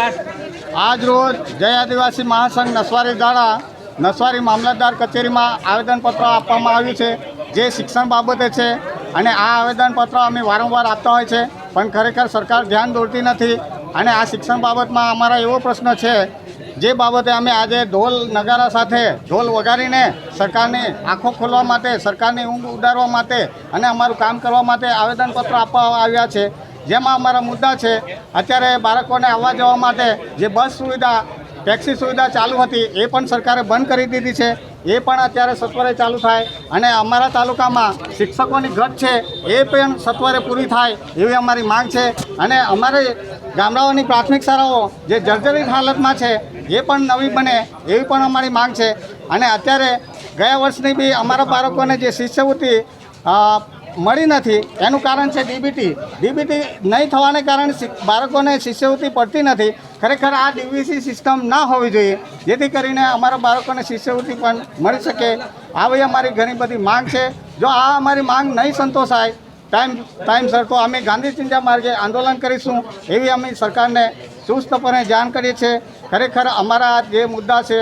આજ રોજ જય આદિવાસી મહાસંઘ નસવારી દ્વારા નસવારી મામલતદાર કચેરીમાં આવેદનપત્ર આપવામાં આવ્યું છે, જે શિક્ષણ બાબતે છે અને આ આવેદનપત્ર અમે વારંવાર આપતા હોય છે, પણ ખરેખર સરકાર ધ્યાન દોરતી નથી અને આ શિક્ષણ બાબતમાં અમારા એવો પ્રશ્ન છે, જે બાબતે અમે આજે ઢોલ નગારા સાથે ઢોલ વગાડીને સરકારની આંખો ખોલવા માટે, સરકારની ઊંઘ ઉડારવા માટે અને અમારું કામ કરવા માટે આવેદનપત્ર આપવા આવ્યા છે. જેમાં અમારા મુદ્દા છે, અત્યારે બાળકોને આવવા જવા માટે જે બસ સુવિધા, ટેક્સી સુવિધા ચાલુ હતી, એ પણ સરકારે બંધ કરી દીધી છે. એ પણ અત્યારે સત્વરે ચાલુ થાય અને અમારા તાલુકામાં શિક્ષકોની ઘટ છે, એ પણ સત્વરે પૂરી થાય એવી અમારી માંગ છે. અને અમારે ગામડાઓની પ્રાથમિક શાળાઓ જે જર્જરિત હાલતમાં છે, એ પણ નવી બને એવી પણ અમારી માંગ છે. અને અત્યારે ગયા વર્ષની બી અમારા બાળકોને જે શિષ્યવૃત્તિ મળી નથી. એનું કારણ છે ડીબીટી ડીબીટી નહીં થવાને કારણે બાળકોને શિષ્યવૃત્તિ પડતી નથી. ખરેખર આ ડીબીસી સિસ્ટમ ના હોવી જોઈએ. જેથી કરીને અમારા બાળકોને શિષ્યવૃત્તિ પણ મળી શકે. આવી અમારી ઘણી બધી માંગ છે. જો આ અમારી માંગ નહીં સંતોષાય, ટાઈમ ટાઈમસર તો અમે ગાંધી ચિંતા માર્ગે આંદોલન કરીશું. એવી અમે સરકારને ચુસ્તપણે જાણ કરીએ છીએ. ખરેખર અમારા જે મુદ્દા છે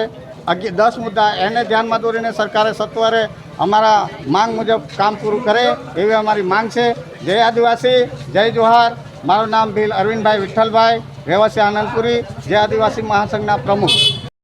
અગિ દસ મુદ્દા એને ધ્યાનમાં દોરીને સરકારે સત્વરે અમારા માંગ મુજબ કામ પૂરું કરે એવી અમારી માંગ છે. જય આદિવાસી, જય જોહાર. મારું નામ ભીલ અરવિંદભાઈ વિઠ્ઠલભાઈ. રહેવાસી આનંદપુરી. જય આદિવાસી મહાસંઘના પ્રમુખ.